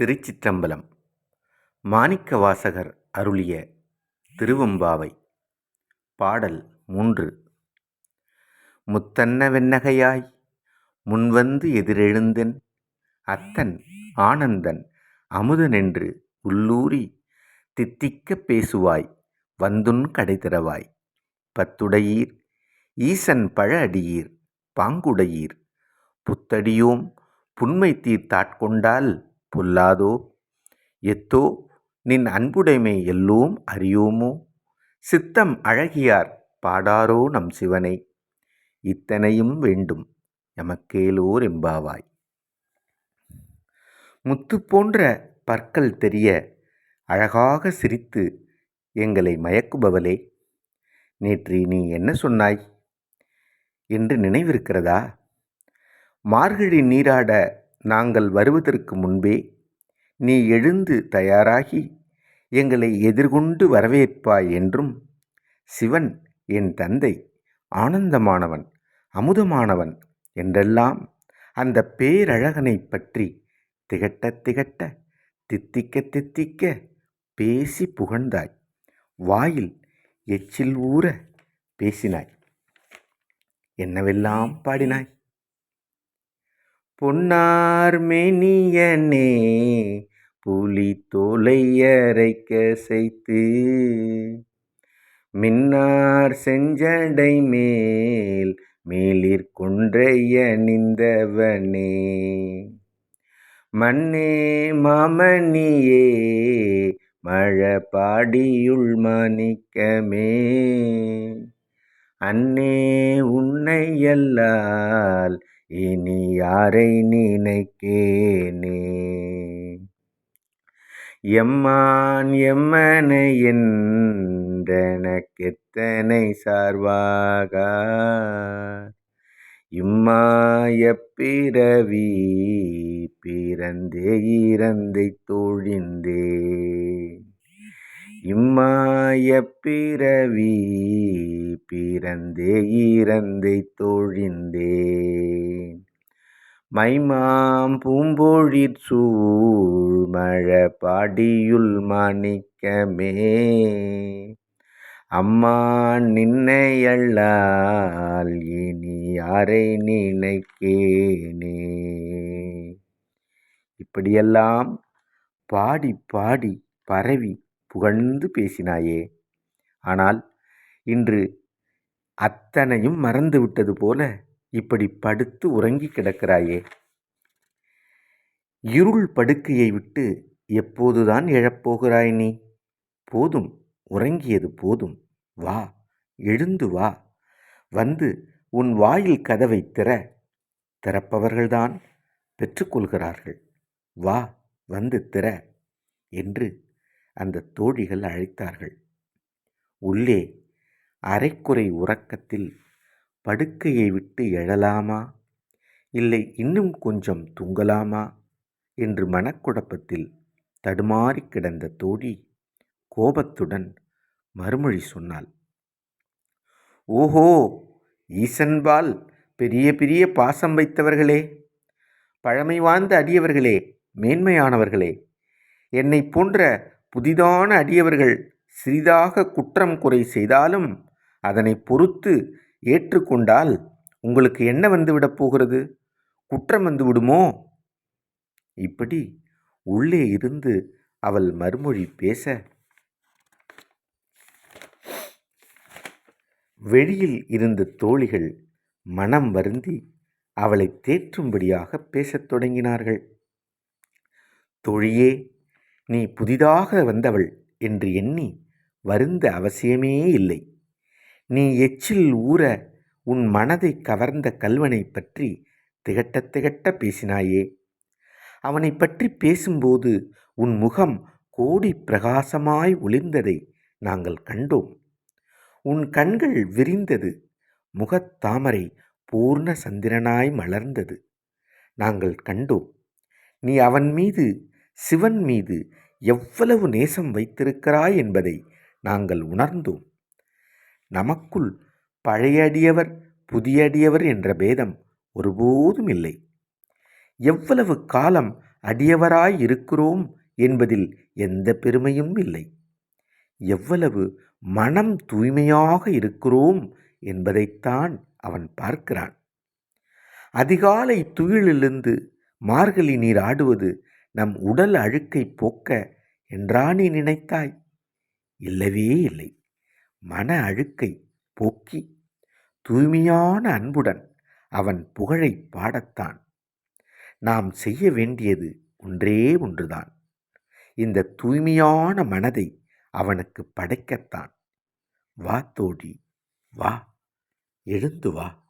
திருச்சிற்றம்பலம். மாணிக்கவாசகர் அருளிய திருவெம்பாவை. பாடல் மூன்று. முத்தன்ன வெண்ணகையாய் முன்வந்து எதிரெழுந்தென் அத்தன் ஆனந்தன் அமுதனென்று உள்ளூரி தித்திக்கப் பேசுவாய் வந்துன் கடைதிறவாய் பத்துடையீர் ஈசன் பழ அடியீர் பாங்குடையீர் புத்தடியோம் புன்மை தீர்த்தாட்கொண்டால் பொல்லாதோ? எத்தோ நின் அன்புடைமை எல்லோம் அறியோமோ? சித்தம் அழகியார் பாடாரோ நம் சிவனை? இத்தனையும் வேண்டும் எமக்கேலோர் எம்பாவாய் முத்து போன்ற பற்கள் தெரிய அழகாக சிரித்து எங்களை மயக்குபவளே நேற்று நீ என்ன சொன்னாய்? என்று நினைவிருக்கிறதா? மார்கழி நீராட நாங்கள் வருவதற்கு முன்பே நீ எழுந்து தயாராகி எங்களை எதிர்கொண்டு வரவேற்பாய் என்றும் சிவன் என் தந்தை ஆனந்தமானவன் அமுதமானவன் என்றெல்லாம் அந்த பேரழகனை பற்றி திகட்ட திகட்ட தித்திக்க தித்திக்க பேசி புகழ்ந்தாய். வாயில் எச்சில் ஊற பேசினாய். என்னவெல்லாம் பாடினாய்? பொன்னார் மெனியனே புலி தோலையரைக்க செய்து. மின்னார் செஞ்சடை மேல் மேலிற் கொன்றைய நின்றவனே. மண்ணே மாமணியே மழபாடியுள் மாணிக்கமே. அன்னே உன்னையல்லால் இனி யாரை நினைக்கேனே? எம்மான் எம்மனை என்றனக்கெத்தனை சார்வாக இம்மா பிறவி பிறந்தே இறந்தை தொழிந்தே. இம்மா பிறவி பிறந்தே இறந்தை தொழிந்தே. மைமாம் பூம்பொழிற் சூழ் மழபாடியுள் மாணிக்கமே. அம்மா நின்னையல்லால் இனி யாரை நினைக்கேனே. இப்படியெல்லாம் பாடி பாடி பரவி புகழ்ந்து பேசினாயே. ஆனால் இன்று அத்தனையும் மறந்து விட்டது போல இப்படி படுத்து உறங்கி கிடக்கிறாயே. இருள் படுக்கையை விட்டு எப்போதுதான் எழப்போகிறாய் நீ? போதும் உறங்கியது போதும். வா எழுந்து வா. வந்து உன் வாயில் கதவை திற. திறப்பவர்கள்தான் பெற்றுக்கொள்கிறார்கள் வா வந்து திற என்று அந்த தோழிகள் அழைத்தார்கள். உள்ளே அரைக்குறை உறக்கத்தில் படுக்கையை விட்டு எழலாமா? இல்லை இன்னும் கொஞ்சம் தூங்கலாமா? என்று மனக்குழப்பத்தில் தடுமாறி கிடந்த தோழி கோபத்துடன் மறுமொழி சொன்னாள். ஓஹோ ஈசன்பால் பெரிய பெரிய பாசம் வைத்தவர்களே! பழமை வாழ்ந்த அடியவர்களே மேன்மையானவர்களே! என்னை போன்ற புதிதான அடியவர்கள் சிறிதாக குற்றம் குறை செய்தாலும் அதனை பொறுத்து ஏற்றுக்கொண்டால் உங்களுக்கு என்ன வந்துவிடப் போகிறது? குற்றம் வந்து விடுமோ? இப்படி உள்ளே இருந்து அவள் மறுமொழி பேச வெளியில் இருந்த தோழிகள் மனம் வருந்தி அவளை தேற்றும்படியாக பேசத் தொடங்கினார்கள். தோழியே நீ புதிதாக வந்தவள் என்று எண்ணி வருந்த அவசியமே இல்லை. நீ எச்சில் ஊற உன் மனதை கவர்ந்த கல்வனை பற்றி திகட்ட திகட்ட பேசினாயே. அவனை பற்றி பேசும்போது உன் முகம் கோடி பிரகாசமாய் ஒளிர்ந்ததை நாங்கள் கண்டோம். உன் கண்கள் விரிந்தது முகத்தாமரை பூர்ண சந்திரனாய் மலர்ந்தது. நாங்கள் கண்டோம். நீ அவன் மீது சிவன் மீது எவ்வளவு நேசம் வைத்திருக்கிறாய் என்பதை நாங்கள் உணர்ந்தோம். நமக்குள் பழையடியவர் புதியடியவர் என்ற பேதம் ஒருபோதும் இல்லை. எவ்வளவு காலம் அடியவராய் இருக்கிறோம் என்பதில் எந்த பெருமையும் இல்லை. எவ்வளவு மனம் தூய்மையாக இருக்கிறோம் என்பதைத்தான் அவன் பார்க்கிறான். அதிகாலை துயிலிலிருந்து மார்கழி நீர் ஆடுவது நம் உடல் அழுக்கை போக்க என்றா நீ நினைத்தாய்? இல்லவே இல்லை. மன அழுக்கை போக்கி தூய்மையான அன்புடன் அவன் புகழை பாடத்தான். நாம் செய்ய வேண்டியது ஒன்றே ஒன்றுதான். இந்த தூய்மையான மனதை அவனுக்கு படைக்கத்தான். வா தோழி வா. எழுந்து வா.